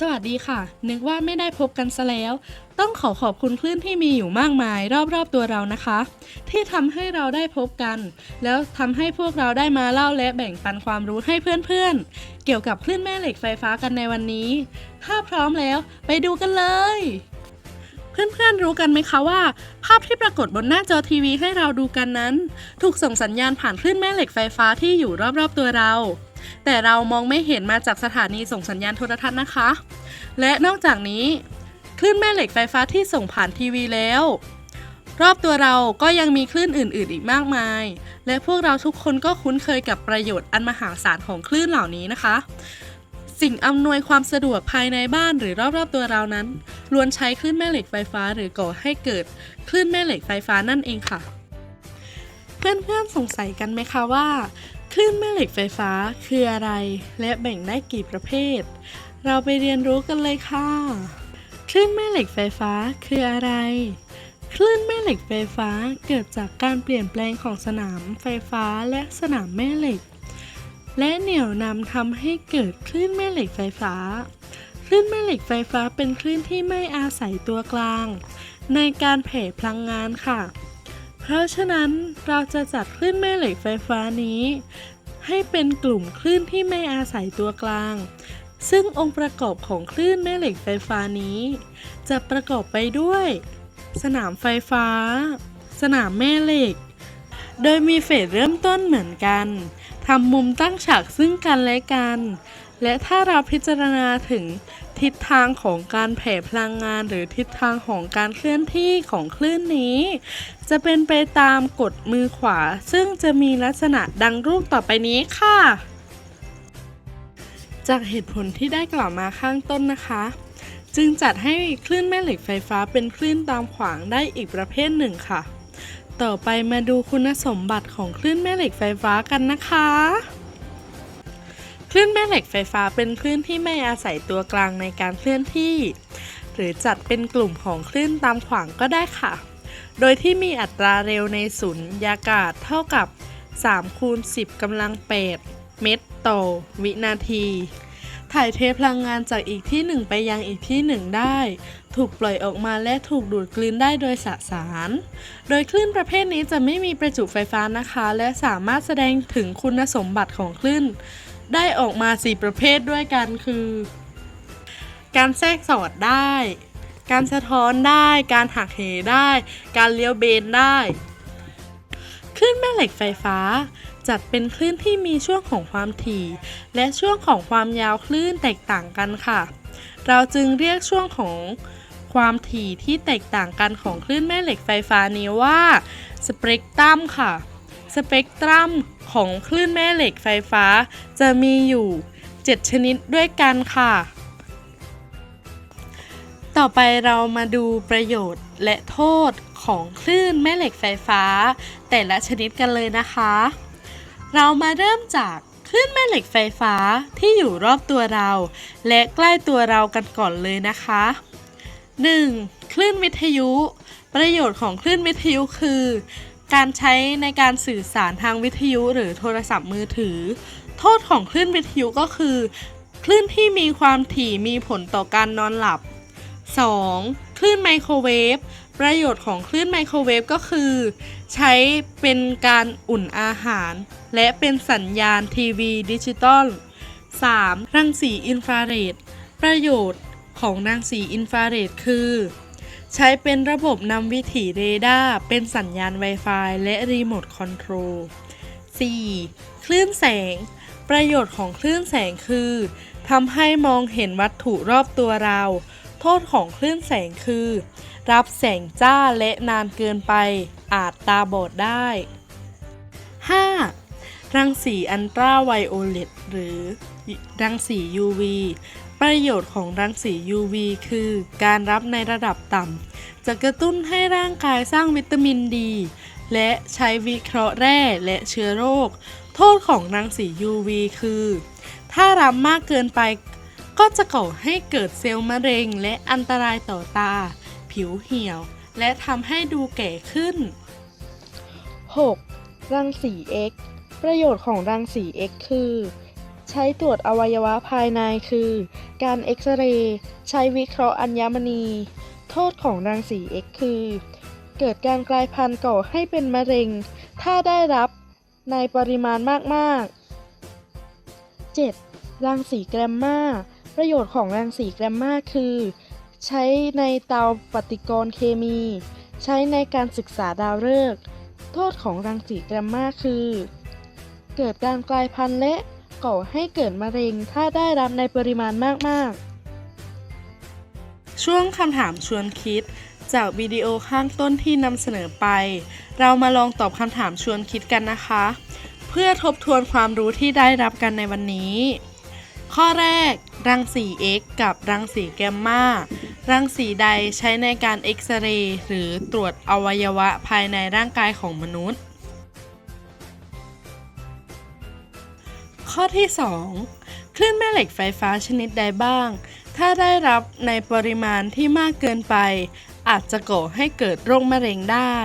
สวัสดีค่ะ นึกว่าไม่ได้พบกันซะแล้ว ต้องขอขอบคุณคลื่นที่มีอยู่มากมาย รอบๆตัวเรานะคะ ที่ทำให้เราได้พบกัน แล้วทำให้พวกเราได้มาเล่าและแบ่งปันความรู้ให้เพื่อนๆ เกี่ยวกับคลื่นแม่เหล็กไฟฟ้ากันในวันนี้ ถ้าพร้อมแล้วไปดูกันเลย เพื่อนๆรู้กันไหมคะว่า ภาพที่ปรากฏบนหน้าจอทีวีให้เราดูกันนั้น ถูกส่งสัญญาณผ่านคลื่นแม่เหล็กไฟฟ้าที่อยู่รอบๆตัวเรา แต่เรามองไม่เห็นมาจากสถานีส่งสัญญาณโทรทัศน์นะคะ และนอกจากนี้คลื่นแม่เหล็กไฟฟ้าที่ส่งผ่านทีวีแล้ว รอบตัวเราก็ยังมีคลื่นอื่น ๆ อีกมากมาย และพวกเราทุกคนก็คุ้นเคยกับประโยชน์อันมหาศาลของคลื่นเหล่านี้นะคะ สิ่งอำนวยความสะดวกภายในบ้านหรือรอบ ๆ ตัวเรานั้นล้วนใช้คลื่นแม่เหล็กไฟฟ้าหรือก่อให้เกิดคลื่นแม่เหล็กไฟฟ้านั่นเองค่ะ เพื่อนๆสงสัยกันไหมคะว่า คลื่นแม่เหล็กไฟฟ้าคืออะไร และแบ่งได้กี่ประเภท เราไปเรียนรู้กันเลยค่ะ คลื่นแม่เหล็กไฟฟ้าคืออะไร คลื่นแม่เหล็กไฟฟ้าเกิดจากการเปลี่ยนแปลงของสนามไฟฟ้าและสนามแม่เหล็ก และเหนี่ยวนำทำให้เกิดคลื่นแม่เหล็กไฟฟ้า คลื่นแม่เหล็กไฟฟ้าเป็นคลื่นที่ไม่อาศัยตัวกลาง ในการแผ่พลังงานค่ะ เพราะฉะนั้นเราจะจัดคลื่นแม่เหล็กไฟฟ้านี้ ให้เป็นกลุ่มคลื่นที่ไม่อาศัยตัวกลาง ซึ่งองค์ประกอบของคลื่นแม่เหล็กไฟฟ้านี้ จะประกอบไปด้วย สนามไฟฟ้า สนามแม่เหล็ก โดยมีเฟสเริ่มต้นเหมือนกันทำมุมตั้งฉากซึ่งกันและกัน และถ้าเราพิจารณาถึง ทิศทางของการแผ่พลังงาน หรือทิศทางของการเคลื่อนที่ของคลื่นนี้ จะเป็นไปตามกฎมือขวา ซึ่งจะมีลักษณะดังรูปต่อไปนี้ค่ะ จากเหตุผลที่ได้กล่าวมาข้างต้นนะคะ จึงจัดให้คลื่นแม่เหล็กไฟฟ้าเป็นคลื่นตามขวางได้อีกประเภทหนึ่งค่ะ ต่อไปมาดูคุณสมบัติของคลื่นแม่เหล็กไฟฟ้ากันนะคะ คลื่นแม่เหล็กไฟฟ้าเป็นคลื่นที่ไม่อาศัยตัวกลางในการเคลื่อนที่ หรือจัดเป็นกลุ่มของคลื่นตามขวางก็ได้ค่ะ โดยที่มีอัตราเร็วในสุญญากาศเท่ากับ3คูณ10กำลัง8เมตรต่อวินาที ถ่ายเทพลังงานจากอีกที่หนึ่งไปยังอีกที่หนึ่งได้ ถูกปล่อยออกมาและถูกดูดกลืนได้โดยสสาร โดยคลื่นประเภทนี้จะไม่มีประจุไฟฟ้านะคะ และสามารถแสดงถึงคุณสมบัติของคลื่น ได้ออกมา 4 ประเภทด้วยกันคือ การแทรกสอดได้ การสะท้อนได้ การหักเหได้ การเลี้ยวเบนได้คลื่นแม่เหล็กไฟฟ้า จัดเป็นคลื่นที่มีช่วงของความถี่ และช่วงของความยาวคลื่นแตกต่างกันค่ะ เราจึงเรียกช่วงของความถี่ที่แตกต่างกันของคลื่นแม่เหล็กไฟฟ้านี้ว่าสเปกตรัมค่ะ สเปกตรัมของคลื่นแม่เหล็กไฟฟ้า จะมีอยู่ 7 ชนิดด้วยกันค่ะ ต่อไปเรามาดูประโยชน์และโทษของคลื่นแม่เหล็กไฟฟ้า แต่ละชนิดกันเลยนะคะ เรามาเริ่มจากคลื่นแม่เหล็กไฟฟ้าที่อยู่รอบตัวเรา และใกล้ตัวเรากันก่อนเลยนะคะ 1. คลื่นวิทยุ ประโยชน์ของคลื่นวิทยุคือ การใช้ในการสื่อสารทางวิทยุหรือโทรศัพท์มือถือ โทษของคลื่นวิทยุก็คือ คลื่นที่มีความถี่มีผลต่อการนอนหลับ 2. คลื่นไมโครเวฟประโยชน์ของคลื่นไมโครเวฟก็คือ ใช้เป็นการอุ่นอาหาร และเป็นสัญญาณทีวีดิจิตอล 3. รังสีอินฟราเรดประโยชน์ของรังสีอินฟราเรดคือ ใช้เป็นระบบนำวิถีเรดาร์เป็นสัญญาณ Wi-Fi และรีโมทคอนโทรล 4. คลื่นแสง ประโยชน์ของคลื่นแสงคือทำให้มองเห็นวัตถุรอบตัวเรา โทษของคลื่นแสงคือ รับแสงจ้าและนานเกินไป อาจตาบอดได้ 5. รังสีอันตราไวโอเลตหรือรังสี UV ประโยชน์ของรังสี UV คือการรับในระดับต่ำ จะกระตุ้นให้ร่างกายสร้างวิตามินดี และใช้วิเคราะห์แร่และเชื้อโรค โทษของรังสี UV คือ ถ้ารับมากเกินไปก็จะก่อให้เกิดเซลล์มะเร็งและอันตรายต่อตา ผิวเหี่ยว และทำให้ดูแก่ขึ้น 6. รังสี X ประโยชน์ของรังสี X คือ ใช้ตรวจอวัยวะภายในคือ การเอ็กซเรย์ใช้วิเคราะห์อัญมณี โทษของรังสี X คือ เกิดการกลายพันธุ์ก่อให้เป็นมะเร็ง ถ้าได้รับในปริมาณมากๆ 7. รังสีแกรมมาประโยชน์ของรังสีแกรมมาคือ ใช้ในเตาปฏิกรณ์เคมี ใช้ในการศึกษาดาวฤกษ์โทษของรังสีแกรมมาคือ เกิดการกลายพันธุ์และ ก่อให้เกิดมะเร็ง ถ้าได้รับในปริมาณมาก ๆ ช่วงคำถามชวนคิด จากวิดีโอข้างต้นที่นำเสนอไป เรามาลองตอบคำถามชวนคิดกันนะคะ เพื่อทบทวนความรู้ที่ได้รับกันในวันนี้ ข้อแรก รังสี X กับรังสีแกมมารังสีใดใช้ในการเอ็กซเรย์หรือตรวจอวัยวะภายในร่างกายของมนุษย์ ข้อที่ 2 คลื่นแม่เหล็กไฟฟ้าชนิดใดบ้าง ถ้าได้รับในปริมาณที่มากเกินไป อาจจะก่อให้เกิดโรคมะเร็งได้